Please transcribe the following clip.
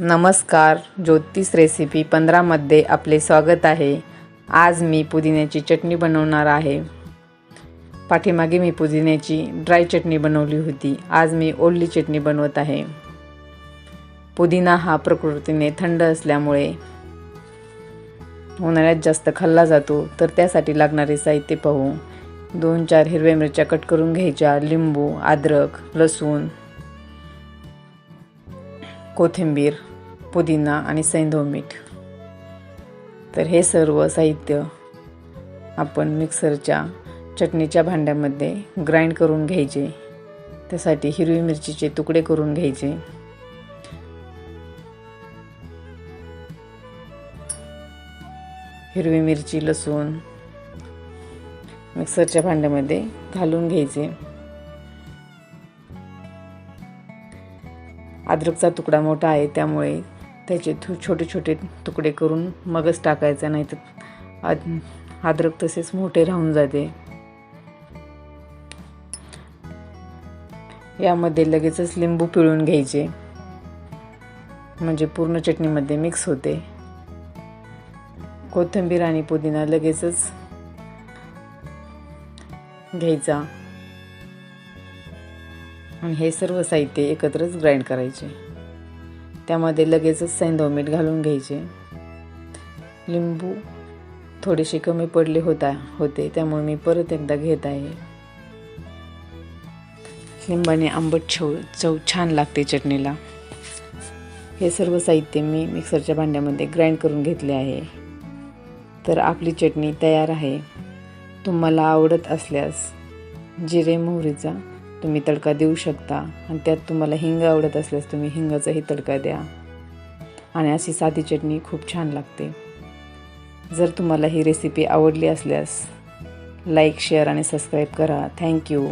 नमस्कार ज्योतिष रेसिपी पंधरामध्ये आपले स्वागत आहे. आज मी पुदिन्याची चटणी बनवणार आहे. पाठीमागे मी पुदिन्याची ड्राय चटणी बनवली होती. आज मी ओल्ली चटणी बनवत आहे. पुदिना हा प्रकृतीने थंड असल्यामुळे उन्हाळ्यात जास्त खाल्ला जातो. तर त्यासाठी लागणारे साहित्य पाहू. दोन चार हिरव्या मिरच्या कट करून घ्यायच्या. लिंबू अद्रक लसूण कोथिंबीर पुदिना आणि सैंधव मीठ. तर हे सर्व साहित्य आपण मिक्सरच्या चटणीच्या भांड्यामध्ये ग्राइंड करून घ्यायचे. त्यासाठी हिरवी मिरचीचे तुकडे करून घ्यायचे. हिरवी मिरची लसूण मिक्सरच्या भांड्यामध्ये घालून घ्यायचे. अद्रकचा तुकडा मोठा आहे त्यामुळे त्याचे थो छोटे छोटे तुकडे करून मगच टाकायचा नाही तर अद्रक तसेच मोठे राहून जाते. यामध्ये लगेचच लिंबू पिळून घ्यायचे. म्हणजे पूर्ण चटणीमध्ये मिक्स होते. कोथिंबीर आणि पुदिना लगेचच घ्यायचा. आणि हे सर्व साहित्य एकत्रच ग्राइंड करायचे. त्यामध्ये लगेचच सैंधव मीठ घालून घ्यायचे. लिंबू थोडेसे कमी पडले होता होते त्यामुळे मी परत एकदा घेत आहे. लिंबाने आंबट छव चव छान लागते चटणीला. हे सर्व साहित्य मी मिक्सरच्या भांड्यामध्ये ग्राइंड करून घेतले आहे. तर आपली चटणी तयार आहे. तुम्हाला आवडत असल्यास जिरे मोहरीचा तुम्ही तडका देऊ शकता आणि त्यात तुम्हाला हिंग आवडत असल्यास तुम्ही हिंगाचाही तडका द्या. आणि अशी साधी चटणी खूप छान लागते. जर तुम्हाला ही रेसिपी आवडली असल्यास लाईक शेअर आणि सबस्क्राईब करा. Thank you